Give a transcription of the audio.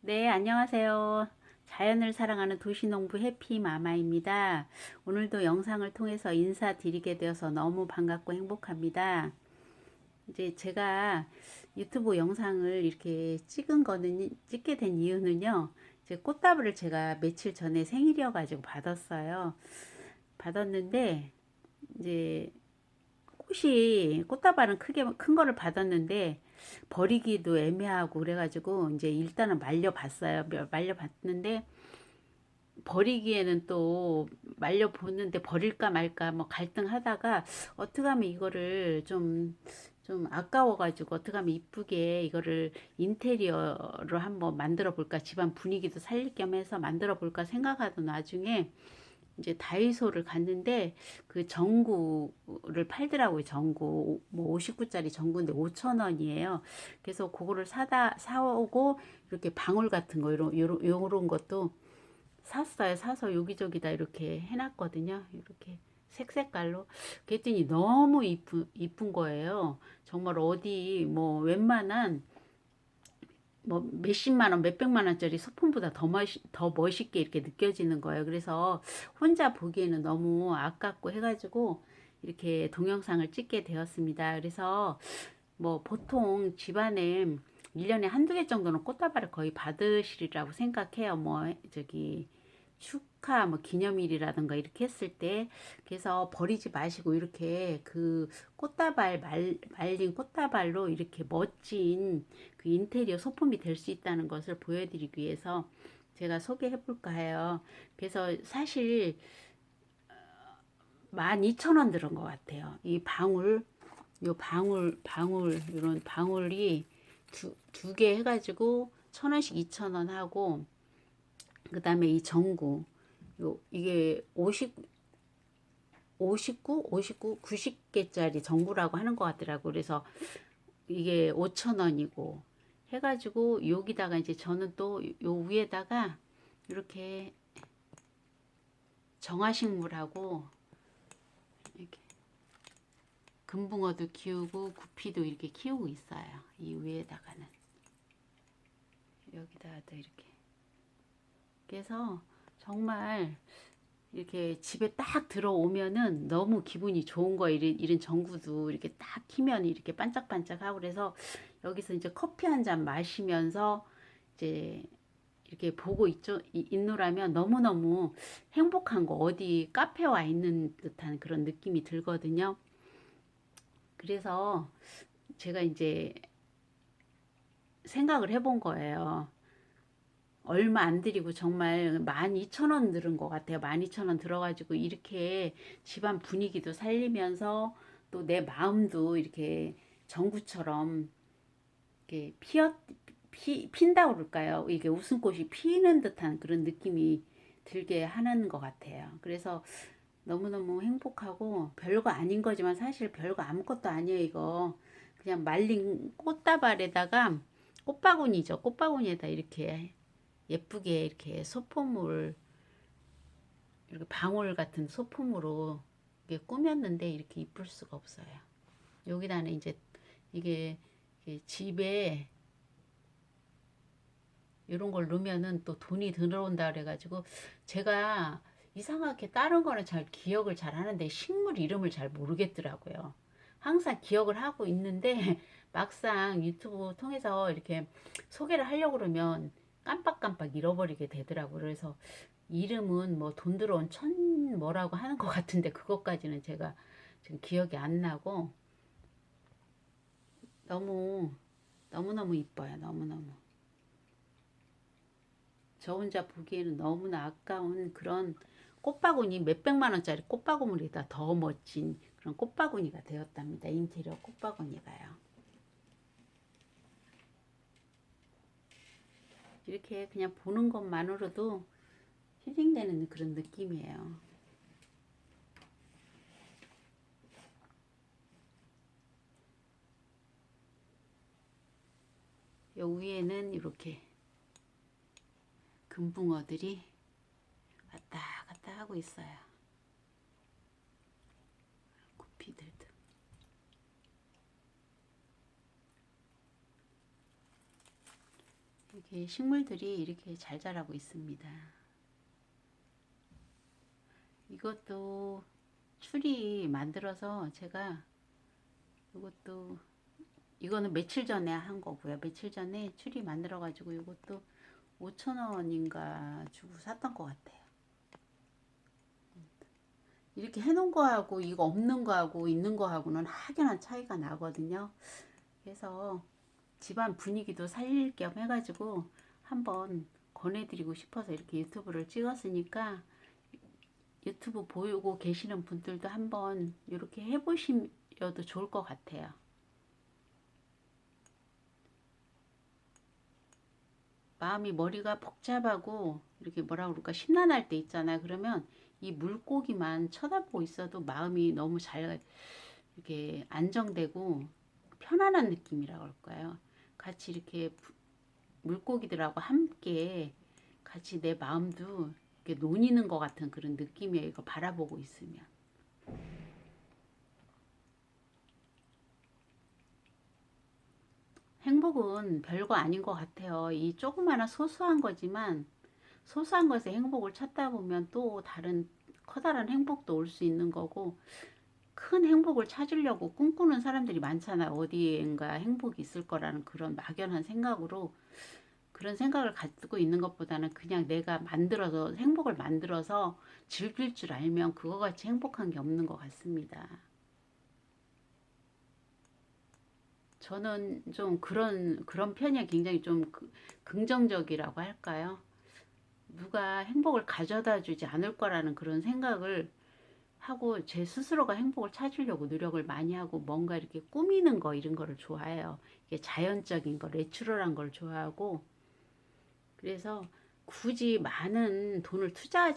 네, 안녕하세요. 자연을 사랑하는 도시농부 해피마마입니다. 오늘도 영상을 통해서 인사드리게 되어서 너무 반갑고 행복합니다. 이제 제가 유튜브 영상을 이렇게 찍은 거는, 찍게 된 이유는요, 이제 꽃다발을 제가 며칠 전에 생일이어가지고 받았어요. 받았는데, 이제 꽃이, 꽃다발은 크게, 큰 거를 받았는데, 버리기도 애매하고 그래가지고 이제 일단은 말려봤어요. 말려봤는데 버리기에는 또 말려보는데 버릴까 말까 뭐 갈등하다가 어떻게 하면 이거를 좀 좀 아까워가지고 어떻게 하면 이쁘게 이거를 인테리어로 한번 만들어 볼까 집안 분위기도 살릴 겸 해서 만들어 볼까 생각하던 와중에 이제 다이소를 갔는데 그 전구를 팔더라고요. 전구 뭐 59짜리 전구인데 5천 원이에요. 그래서 그거를 사다 사오고 이렇게 방울 같은 거 이런 요런, 요런 것도 샀어요. 사서 여기저기다 이렇게 해 놨거든요. 이렇게 색색깔로 그랬더니 너무 이쁜 이쁜 거예요. 정말 어디 뭐 웬만한 뭐 몇십만 원, 몇백만 원짜리 소품보다 더, 멋, 더 멋있게 이렇게 느껴지는 거예요. 그래서 혼자 보기에는 너무 아깝고 해가지고 이렇게 동영상을 찍게 되었습니다. 그래서 뭐 보통 집안에 1년에 한두 개 정도는 꽃다발을 거의 받으시리라고 생각해요. 뭐 저기 축하 뭐 기념일이라든가 이렇게 했을 때 그래서 버리지 마시고 이렇게 그 꽃다발 말, 말린 꽃다발로 이렇게 멋진 그 인테리어 소품이 될 수 있다는 것을 보여드리기 위해서 제가 소개해 볼까 해요. 그래서 사실 12,000원 들은 것 같아요. 이 방울 요 방울 방울 이런 방울이 두 두 개 해가지고 천 원씩 이천 원 하고 그 다음에 이 전구 요 이게 50 59, 59, 90개짜리 전구라고 하는 것 같더라고. 그래서 이게 5천 원이고 해가지고 여기다가 이제 저는 또 요 위에다가 이렇게 정화식물하고 이렇게 금붕어도 키우고 구피도 이렇게 키우고 있어요. 이 위에다가는 여기다가도 이렇게 그래서 정말 이렇게 집에 딱 들어오면은 너무 기분이 좋은 거예요. 이런, 이런 전구도 이렇게 딱 키면 이렇게 반짝반짝하고 그래서 여기서 이제 커피 한 잔 마시면서 이제 이렇게 보고 있죠, 있노라면 너무너무 행복한 거 어디 카페 와 있는 듯한 그런 느낌이 들거든요. 그래서 제가 이제 생각을 해본 거예요. 얼마 안 들이고 정말 12,000원 들은 것 같아요. 12,000원 들어가지고 이렇게 집안 분위기도 살리면서 또 내 마음도 이렇게 전구처럼 이렇게 피었, 피, 핀다고 그럴까요? 이게 웃음꽃이 피는 듯한 그런 느낌이 들게 하는 것 같아요. 그래서 너무너무 행복하고 별거 아닌 거지만 사실 별거 아무것도 아니에요, 이거. 그냥 말린 꽃다발에다가 꽃바구니죠. 꽃바구니에다 이렇게 예쁘게 이렇게 소품을 이렇게 방울 같은 소품으로 이렇게 꾸몄는데 이렇게 이쁠 수가 없어요. 여기다는 이제 이게 집에 이런 걸 넣으면은 또 돈이 들어온다 그래가지고 제가 이상하게 다른 거는 잘 기억을 잘 하는데 식물 이름을 잘 모르겠더라고요. 항상 기억을 하고 있는데 막상 유튜브 통해서 이렇게 소개를 하려고 그러면 깜빡깜빡 잃어버리게 되더라고요. 그래서 이름은 뭐 돈 들어온 천 뭐라고 하는 것 같은데 그것까지는 제가 지금 기억이 안 나고 너무 너무너무 이뻐요. 너무너무. 저 혼자 보기에는 너무나 아까운 그런 꽃바구니 몇백만 원짜리 꽃바구니보다 더 멋진 그런 꽃바구니가 되었답니다. 인테리어 꽃바구니가요. 이렇게 그냥 보는 것만으로도 힐링되는 그런 느낌이에요. 요 위에는 이렇게 금붕어들이 왔다 갔다 하고 있어요. 구피들도. 이렇게 식물들이 이렇게 잘 자라고 있습니다. 이것도 추리 만들어서 제가 이것도 이거는 며칠 전에 한 거고요. 며칠 전에 추리 만들어 가지고 이것도 5,000원인가 주고 샀던 것 같아요. 이렇게 해놓은 거하고 이거 없는 거하고 있는 거하고는 확연한 차이가 나거든요. 그래서 집안 분위기도 살릴 겸 해가지고 한번 권해드리고 싶어서 이렇게 유튜브를 찍었으니까 유튜브 보고 계시는 분들도 한번 이렇게 해보시려도 좋을 것 같아요. 마음이 머리가 복잡하고 이렇게 뭐라 그럴까 심란할 때 있잖아요. 그러면 이 물고기만 쳐다보고 있어도 마음이 너무 잘 이렇게 안정되고 편안한 느낌이라고 할까요? 같이 이렇게 부- 물고기들하고 함께 같이 내 마음도 이렇게 논이는 것 같은 그런 느낌이에요. 이거 바라보고 있으면. 행복은 별거 아닌 것 같아요. 이 조그마한 소소한 거지만 소소한 것에 행복을 찾다 보면 또 다른 커다란 행복도 올 수 있는 거고 큰 행복을 찾으려고 꿈꾸는 사람들이 많잖아요. 어디엔가 행복이 있을 거라는 그런 막연한 생각으로 그런 생각을 갖고 있는 것보다는 그냥 내가 만들어서 행복을 만들어서 즐길 줄 알면 그거 같이 행복한 게 없는 것 같습니다. 저는 좀 그런 그런 편이 굉장히 좀 그- 긍정적이라고 할까요? 누가 행복을 가져다 주지 않을 거라는 그런 생각을 하고 제 스스로가 행복을 찾으려고 노력을 많이 하고 뭔가 이렇게 꾸미는 거 이런 거를 좋아해요. 이게 자연적인 거, 내추럴한 걸 좋아하고 그래서 굳이 많은 돈을 투자하지